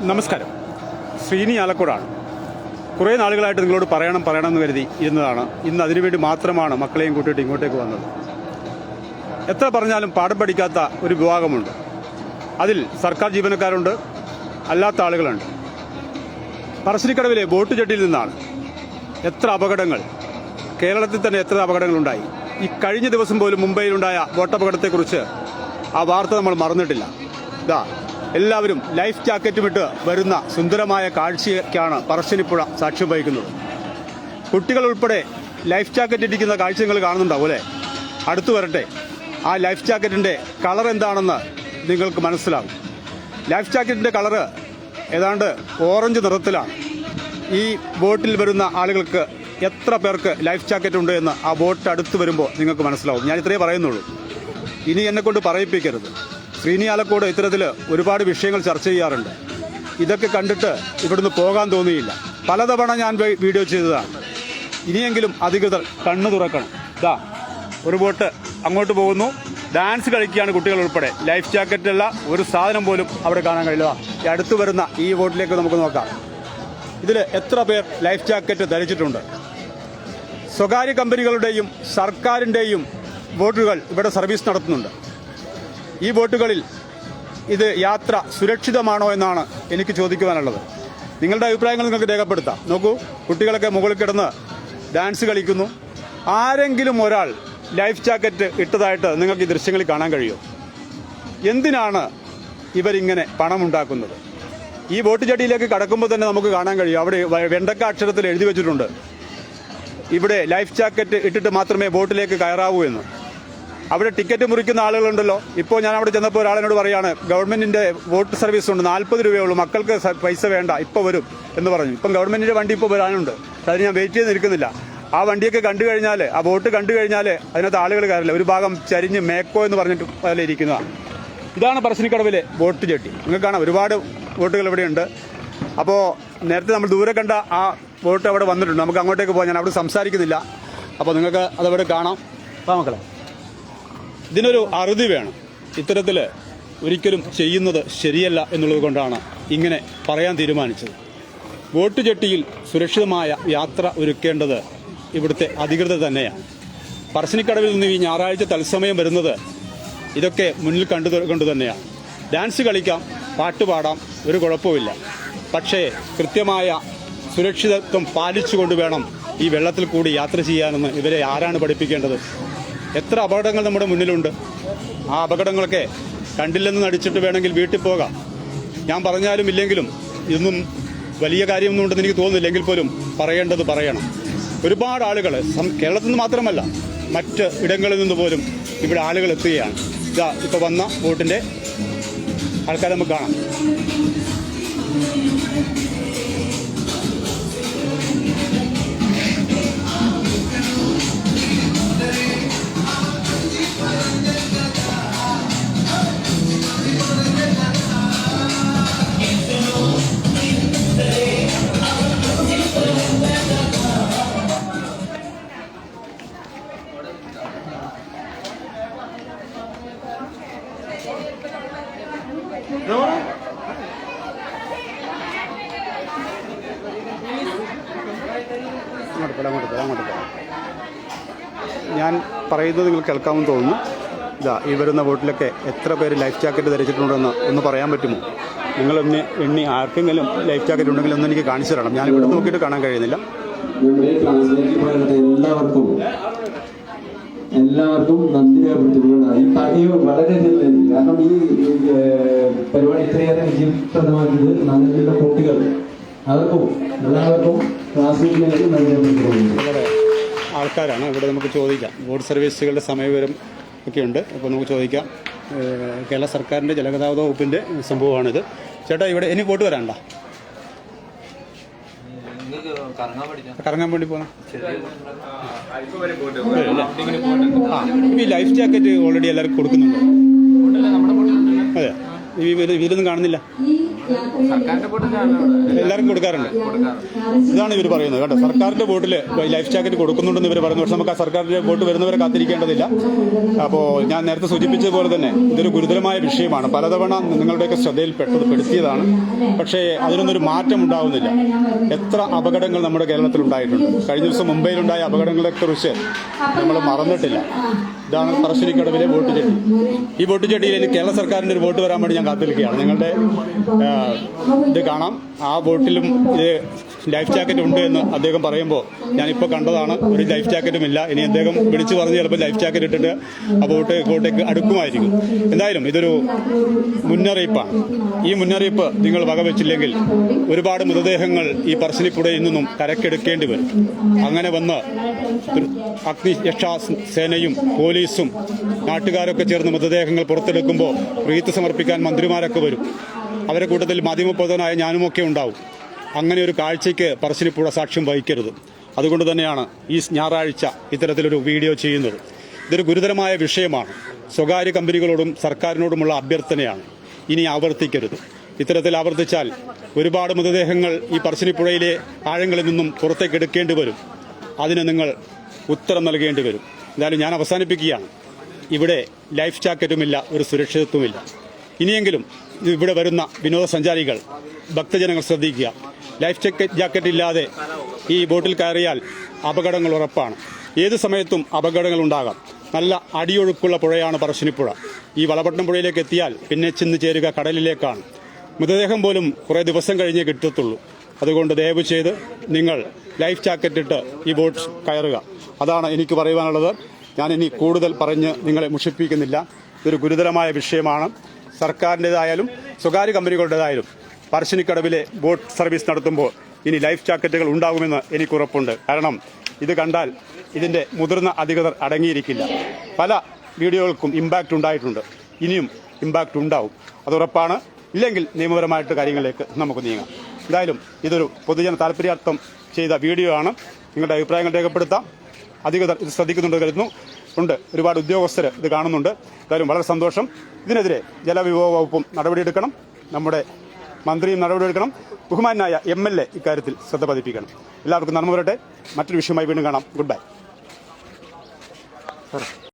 നമസ്കാരം. ശ്രീനി ആലക്കോടാണ്. കുറേ നാളുകളായിട്ട് നിങ്ങളോട് പറയണം പറയണം എന്ന് കരുതി ഇരുന്നതാണ്. ഇന്ന് അതിനുവേണ്ടി മാത്രമാണ് മക്കളെയും കൂട്ടിയിട്ട് ഇങ്ങോട്ടേക്ക് വന്നത്. എത്ര പറഞ്ഞാലും പാഠം പഠിക്കാത്ത ഒരു വിഭാഗമുണ്ട്. അതിൽ സർക്കാർ ജീവനക്കാരുണ്ട് അല്ലാത്ത ആളുകളുണ്ട്. പറശ്ശിനിക്കടവിലെ ബോട്ട് ജെട്ടിയിൽ നിന്നാണ് എത്ര അപകടങ്ങൾ കേരളത്തിൽ തന്നെ എത്ര അപകടങ്ങളുണ്ടായി. ഈ കഴിഞ്ഞ ദിവസം പോലും മുംബൈയിലുണ്ടായ ബോട്ടപകടത്തെക്കുറിച്ച് ആ വാർത്ത നമ്മൾ മറന്നിട്ടില്ല. ഇതാ എല്ലാവരും ലൈഫ് ജാക്കറ്റും ഇട്ട് വരുന്ന സുന്ദരമായ കാഴ്ചയ്ക്കാണ് പറശ്ശിനിപ്പുഴ സാക്ഷ്യം വഹിക്കുന്നത്. കുട്ടികൾ ഉൾപ്പെടെ ലൈഫ് ജാക്കറ്റ് ഇരിക്കുന്ന കാഴ്ച നിങ്ങൾ കാണുന്നുണ്ടാവും അല്ലേ? അടുത്തു വരട്ടെ. ആ ലൈഫ് ജാക്കറ്റിന്റെ കളർ എന്താണെന്ന് നിങ്ങൾക്ക് മനസ്സിലാകും ലൈഫ് ജാക്കറ്റിന്റെ കളറ് ഏതാണ്ട് ഓറഞ്ച് നിറത്തിലാണ്. ഈ ബോട്ടിൽ വരുന്ന ആളുകൾക്ക് എത്ര പേർക്ക് ലൈഫ് ജാക്കറ്റ് ഉണ്ട് എന്ന് ആ ബോട്ട് അടുത്ത് വരുമ്പോൾ നിങ്ങൾക്ക് മനസ്സിലാവും. ഞാൻ ഇത്രയേ പറയുന്നുള്ളൂ. ഇനി എന്നെക്കൊണ്ട് പറയിപ്പിക്കരുത്. ശ്രീനി ആലക്കോട് ഇത്തരത്തിൽ ഒരുപാട് വിഷയങ്ങൾ ചർച്ച ചെയ്യാറുണ്ട്. ഇതൊക്കെ കണ്ടിട്ട് ഇവിടുന്ന് പോകാൻ തോന്നിയില്ല. പലതവണ ഞാൻ വീഡിയോ ചെയ്തതാണ്. ഇനിയെങ്കിലും അധികൃതർ കണ്ണു തുറക്കണം. ഇതാ ഒരു ബോട്ട് അങ്ങോട്ട് പോകുന്നു. ഡാൻസ് കളിക്കുകയാണ് കുട്ടികൾ ഉൾപ്പെടെ. ലൈഫ് ജാക്കറ്റുള്ള ഒരു സാധനം പോലും അവിടെ കാണാൻ കഴിയില്ല. ഈ അടുത്ത് വരുന്ന ഈ ബോട്ടിലേക്ക് നമുക്ക് നോക്കാം. ഇതിൽ എത്ര പേർ ലൈഫ് ജാക്കറ്റ് ധരിച്ചിട്ടുണ്ട്? സ്വകാര്യ കമ്പനികളുടെയും സർക്കാരിന്റെയും ബോട്ടുകൾ ഇവിടെ സർവീസ് നടത്തുന്നുണ്ട്. ഈ ബോട്ടുകളിൽ ഇത് യാത്ര സുരക്ഷിതമാണോ എന്നാണ് എനിക്ക് ചോദിക്കുവാനുള്ളത്. നിങ്ങളുടെ അഭിപ്രായങ്ങൾ നിങ്ങൾക്ക് രേഖപ്പെടുത്താം. നോക്കൂ കുട്ടികളൊക്കെ മുകളിൽ കിടന്ന് ഡാൻസ് കളിക്കുന്നു. ആരെങ്കിലും ഒരാൾ ലൈഫ് ജാക്കറ്റ് ഇട്ടതായിട്ട് നിങ്ങൾക്ക് ഈ ദൃശ്യങ്ങളിൽ കാണാൻ കഴിയും. എന്തിനാണ് ഇവരിങ്ങനെ പണമുണ്ടാക്കുന്നത്? ഈ ബോട്ട് ചട്ടിയിലേക്ക് കടക്കുമ്പോൾ തന്നെ നമുക്ക് കാണാൻ കഴിയും. അവിടെ വെണ്ടക്ക അക്ഷരത്തിൽ എഴുതി വെച്ചിട്ടുണ്ട്. ഇവിടെ ലൈഫ് ജാക്കറ്റ് ഇട്ടിട്ട് മാത്രമേ ബോട്ടിലേക്ക് കയറാവൂ എന്ന്. അവിടെ ടിക്കറ്റ് മുറിക്കുന്ന ആളുകളുണ്ടല്ലോ. ഇപ്പോൾ ഞാൻ അവിടെ ചെന്നപ്പോൾ ഒരാളിനോട് പറയാണ് ഗവൺമെന്റിന്റെ വോട്ട് സർവീസ് ഉണ്ട് നാൽപ്പത് രൂപയേ ഉള്ളൂ മക്കൾക്ക് പൈസ വേണ്ട ഇപ്പോൾ വരും എന്ന് പറഞ്ഞു. ഇപ്പം ഗവൺമെന്റിന്റെ വണ്ടി ഇപ്പോൾ വരാനുണ്ട്. അതിന് ഞാൻ വെയിറ്റ് ചെയ്ത് നിൽക്കുന്നില്ല. ആ വണ്ടിയൊക്കെ കണ്ടു കഴിഞ്ഞാൽ ആ വോട്ട് കണ്ടു കഴിഞ്ഞാൽ അതിനകത്ത് ആളുകൾ കയറില്ല ഒരു ഭാഗം ചരിഞ്ഞ് മേക്കോ എന്ന് പറഞ്ഞിട്ട് അതിൽ ഇരിക്കുന്നതാണ് ഇതാണ് പറശ്ശിനിക്കടവിലെ വോട്ട് ചെട്ടി നിങ്ങൾക്ക് കാണാം ഒരുപാട് വോട്ടുകൾ ഇവിടെയുണ്ട്. അപ്പോൾ നേരത്തെ നമ്മൾ ദൂരെ കണ്ട ആ വോട്ട് അവിടെ വന്നിട്ടുണ്ട്. നമുക്ക് അങ്ങോട്ടേക്ക് പോകാൻ ഞാൻ അവിടെ സംസാരിക്കുന്നില്ല. അപ്പോൾ നിങ്ങൾക്ക് അതവിടെ കാണാം. വാ മക്കളെ. ഇതിനൊരു അറുതി വേണം. ഇത്തരത്തിൽ ഒരിക്കലും ചെയ്യുന്നത് ശരിയല്ല എന്നുള്ളത് കൊണ്ടാണ് ഇങ്ങനെ പറയാൻ തീരുമാനിച്ചത്. വോട്ട് ജെട്ടിയിൽ സുരക്ഷിതമായ യാത്ര ഒരുക്കേണ്ടത് ഇവിടുത്തെ അധികൃതർ തന്നെയാണ്. പറശ്ശിനിക്കടവിൽ നിന്ന് ഈ ഞായറാഴ്ച തത്സമയം വരുന്നത് ഇതൊക്കെ മുന്നിൽ കണ്ടു കൊണ്ട് തന്നെയാണ്. ഡാൻസ് കളിക്കാം പാട്ട് പാടാം ഒരു കുഴപ്പമില്ല പക്ഷേ കൃത്യമായ സുരക്ഷിതത്വം പാലിച്ചുകൊണ്ട് വേണം ഈ വെള്ളത്തിൽ കൂടി യാത്ര ചെയ്യാനെന്ന് ഇവരെ ആരാണ് പഠിപ്പിക്കേണ്ടത്? എത്ര അപകടങ്ങൾ നമ്മുടെ മുന്നിലുണ്ട്? ആ അപകടങ്ങളൊക്കെ കണ്ടില്ലെന്ന് നടിച്ചിട്ട് വേണമെങ്കിൽ വീട്ടിൽ പോകാം. ഞാൻ പറഞ്ഞാലും ഇല്ലെങ്കിലും ഇതൊന്നും വലിയ കാര്യമൊന്നും ഉണ്ടെന്ന് എനിക്ക് തോന്നുന്നില്ല എങ്കിൽ പോലും പറയേണ്ടത് പറയണം. ഒരുപാട് ആളുകൾ കേരളത്തിൽ നിന്ന് മാത്രമല്ല മറ്റ് ഇടങ്ങളിൽ നിന്ന് പോലും ഇവിടെ ആളുകൾ എത്തുകയാണ്. ഇതാ ഇപ്പോൾ വന്ന ബോട്ടിന്റെ ആൾക്കാരെ നമുക്ക് കാണാം. അങ്ങോട്ട് പോരാ അങ്ങോട്ട് പോരാ അങ്ങോട്ട് പോരാ ഞാൻ പറയുന്നത് നിങ്ങൾ കേൾക്കാമെന്ന് തോന്നുന്നു. ഇതാ ഈ വരുന്ന ബോട്ടിലൊക്കെ എത്ര പേര് ലൈഫ് ജാക്കറ്റ് ധരിച്ചിട്ടുണ്ടെന്ന് ഒന്ന് പറയാൻ പറ്റുമോ? നിങ്ങളൊന്ന് എണ്ണി ആർക്കെങ്കിലും ലൈഫ് ജാക്കറ്റ് ഉണ്ടെങ്കിൽ ഒന്ന് എനിക്ക് കാണിച്ചു തരണം. ഞാൻ ഇവിടെ നോക്കിയിട്ട് കാണാൻ കഴിയുന്നില്ല. എല്ലാവർക്കും എല്ലാവർക്കും നന്ദി രേഖപ്പെടുത്തുകയാണ് ഈ പ- ഈ വളരെ നന്ദി. കാരണം ഈ പരിപാടി ഇത്രയേറെ വിജയപ്രദമാക്കിയത് നന്ദിയുടെ കുട്ടികൾ. അവർക്കും എല്ലാവർക്കും ക്ലാസ്സിലേക്ക് നന്ദി രേഖപ്പെടുത്തുകയാണ് വളരെ ആൾക്കാരാണ്. ഇവിടെ നമുക്ക് ചോദിക്കാം. ബോർഡ് സർവീസുകളുടെ സമയവരം ഒക്കെ ഉണ്ട് അപ്പോൾ നമുക്ക് ചോദിക്കാം. കേരള സർക്കാരിന്റെ ജലഗതാഗത വകുപ്പിന്റെ സംഭവമാണിത്. ചേട്ടാ ഇവിടെ ഇനി വോട്ട് വരാണ്ട കറങ്ങാൻ വേണ്ടി ആ ഈ ലൈഫ് ജാക്കറ്റ് ഓൾറെഡി എല്ലാവർക്കും കൊടുക്കുന്നുണ്ടോ? അതെ. ഈ കാണുന്നില്ല. എല്ലാവർക്കും കൊടുക്കാറുണ്ട്. ഇതാണ് ഇവർ പറയുന്നത് കേട്ടോ. സർക്കാരിന്റെ ബോട്ടിൽ ലൈഫ് ജാക്കറ്റ് കൊടുക്കുന്നുണ്ടെന്ന് ഇവർ പറയുന്നു. പക്ഷെ നമുക്ക് ആ സർക്കാരിന്റെ ബോട്ട് വരുന്നവരെ കാത്തിരിക്കേണ്ടതില്ല. അപ്പോൾ ഞാൻ നേരത്തെ സൂചിപ്പിച്ചതുപോലെ തന്നെ ഇതൊരു ഗുരുതരമായ വിഷയമാണ്. പലതവണ നിങ്ങളുടെയൊക്കെ ശ്രദ്ധയിൽപ്പെട്ടത് പെടുത്തിയതാണ് പക്ഷേ അതിനൊന്നൊരു മാറ്റം ഉണ്ടാവുന്നില്ല എത്ര അപകടങ്ങൾ നമ്മുടെ കേരളത്തിൽ ഉണ്ടായിട്ടുണ്ട് കഴിഞ്ഞ ദിവസം മുംബൈയിലുണ്ടായ അപകടങ്ങളെക്കുറിച്ച് നമ്മൾ മറന്നിട്ടില്ല. ഇതാണ് പറശ്ശിനിക്കടവിലെ വോട്ട് ചെട്ടി. ഈ വോട്ട് ചെട്ടിയിൽ ഇനി കേരള സർക്കാരിന്റെ ഒരു വോട്ട് വരാൻ വേണ്ടി ഞാൻ കാത്തിരിക്കുകയാണ്. നിങ്ങളുടെ ഇത് കാണാം. ആ വോട്ടിലും ഇത് ലൈഫ് ജാക്കറ്റ് ഉണ്ട് എന്ന് അദ്ദേഹം പറയുമ്പോൾ ഞാനിപ്പോൾ കണ്ടതാണ് ഒരു ലൈഫ് ജാക്കറ്റും ഇല്ല. ഇനി അദ്ദേഹം വിളിച്ചു പറഞ്ഞ് ചിലപ്പോൾ ലൈഫ് ജാക്കറ്റ് ഇട്ടിട്ട് ആ ബോട്ട് കോട്ടേക്ക് അടുക്കുമായിരിക്കും. എന്തായാലും ഇതൊരു മുന്നറിയിപ്പാണ്. ഈ മുന്നറിയിപ്പ് നിങ്ങൾ വകവെച്ചില്ലെങ്കിൽ ഒരുപാട് മൃതദേഹങ്ങൾ ഈ പറശ്ശിനിപ്പുഴയിൽ നിന്നും കരക്കെടുക്കേണ്ടി വരും. അങ്ങനെ വന്ന് അഗ്നിരക്ഷാ സേനയും പോലീസും നാട്ടുകാരൊക്കെ ചേർന്ന് മൃതദേഹങ്ങൾ പുറത്തെടുക്കുമ്പോൾ റീത്ത് സമർപ്പിക്കാൻ മന്ത്രിമാരൊക്കെ വരും. അവരെ കൂട്ടത്തിൽ മാധ്യമപ്രവർത്തകനായ ഞാനുമൊക്കെ ഉണ്ടാവും. അങ്ങനെ ഒരു കാഴ്ചയ്ക്ക് പറശ്ശിനിപ്പുഴ സാക്ഷ്യം വഹിക്കരുത്. അതുകൊണ്ട് തന്നെയാണ് ഈ ഞായറാഴ്ച ഇത്തരത്തിലൊരു വീഡിയോ ചെയ്യുന്നത്. ഇതൊരു ഗുരുതരമായ വിഷയമാണ്. സ്വകാര്യ കമ്പനികളോടും സർക്കാരിനോടുമുള്ള അഭ്യർത്ഥനയാണ്. ഇനി ആവർത്തിക്കരുത്. ഇത്തരത്തിൽ ആവർത്തിച്ചാൽ ഒരുപാട് മൃതദേഹങ്ങൾ ഈ പറശ്ശിനിപ്പുഴയിലെ ആഴങ്ങളിൽ നിന്നും പുറത്തേക്ക് എടുക്കേണ്ടി വരും. അതിന് നിങ്ങൾ ഉത്തരം നൽകേണ്ടി വരും. എന്തായാലും ഞാൻ അവസാനിപ്പിക്കുകയാണ്. ഇവിടെ ലൈഫ് ജാക്കറ്റുമില്ല ഒരു സുരക്ഷിതത്വമില്ല. ഇനിയെങ്കിലും ഇവിടെ വരുന്ന വിനോദസഞ്ചാരികൾ ഭക്തജനങ്ങൾ ശ്രദ്ധിക്കുക. ലൈഫ് ജാക്കറ്റ് ജാക്കറ്റ് ഇല്ലാതെ ഈ ബോട്ടിൽ കയറിയാൽ അപകടങ്ങൾ ഉറപ്പാണ്. ഏത് സമയത്തും അപകടങ്ങൾ ഉണ്ടാകാം. നല്ല അടിയൊഴുക്കുള്ള പുഴയാണ് പറശ്ശിനിപ്പുഴ. ഈ വളപട്ടണം പുഴയിലേക്ക് എത്തിയാൽ പിന്നെ ചെന്ന് ചേരുക കടലിലേക്കാണ്. മൃതദേഹം പോലും കുറേ ദിവസം കഴിഞ്ഞേ കിട്ടത്തുള്ളൂ. അതുകൊണ്ട് ദയവ് ചെയ്ത് നിങ്ങൾ ലൈഫ് ജാക്കറ്റ് ഇട്ട് ഈ ബോട്ട് കയറുക. അതാണ് എനിക്ക് പറയുവാനുള്ളത്. ഞാൻ ഇനി കൂടുതൽ പറഞ്ഞ് നിങ്ങളെ മുഷിപ്പിക്കുന്നില്ല. ഇതൊരു ഗുരുതരമായ വിഷയമാണ്. സർക്കാരിന്റെതായാലും സ്വകാര്യ കമ്പനികളുടേതായാലും പറശ്ശിനിക്കടവിലെ ബോട്ട് സർവീസ് നടത്തുമ്പോൾ ഇനി ലൈഫ് ജാക്കറ്റുകൾ ഉണ്ടാകുമെന്ന് എനിക്ക് ഉറപ്പുണ്ട്. കാരണം ഇത് കണ്ടാൽ ഇതിന്റെ മുതിർന്ന അധികൃതർ അടങ്ങിയിരിക്കില്ല. പല വീഡിയോകൾക്കും ഇമ്പാക്റ്റ് ഉണ്ടായിട്ടുണ്ട്. ഇനിയും ഇമ്പാക്റ്റ് ഉണ്ടാവും. അതുറപ്പാണ് ഇല്ലെങ്കിൽ നിയമപരമായിട്ട് കാര്യങ്ങളിലേക്ക് നമുക്ക് നീങ്ങാം. എന്തായാലും ഇതൊരു പൊതുജന താല്പര്യാർത്ഥം ചെയ്ത വീഡിയോ ആണ്. നിങ്ങളുടെ അഭിപ്രായങ്ങൾ രേഖപ്പെടുത്താം. അധികൃതർ ഇത് ശ്രദ്ധിക്കുന്നുണ്ട് കരുതുന്നു. ഉണ്ട്. ഒരുപാട് ഉദ്യോഗസ്ഥർ ഇത് കാണുന്നുണ്ട്. എന്തായാലും വളരെ സന്തോഷം. ഇതിനെതിരെ ജലവിഭവ വകുപ്പും നടപടിയെടുക്കണം. നമ്മുടെ മന്ത്രിയും നടപടിയെടുക്കണം. ബഹുമാനായ എം എൽ എ ഇക്കാര്യത്തിൽ ശ്രദ്ധ പതിപ്പിക്കണം. എല്ലാവർക്കും നന്മ വരട്ടെ മറ്റൊരു വിഷയമായി വീണ്ടും കാണാം. Good bye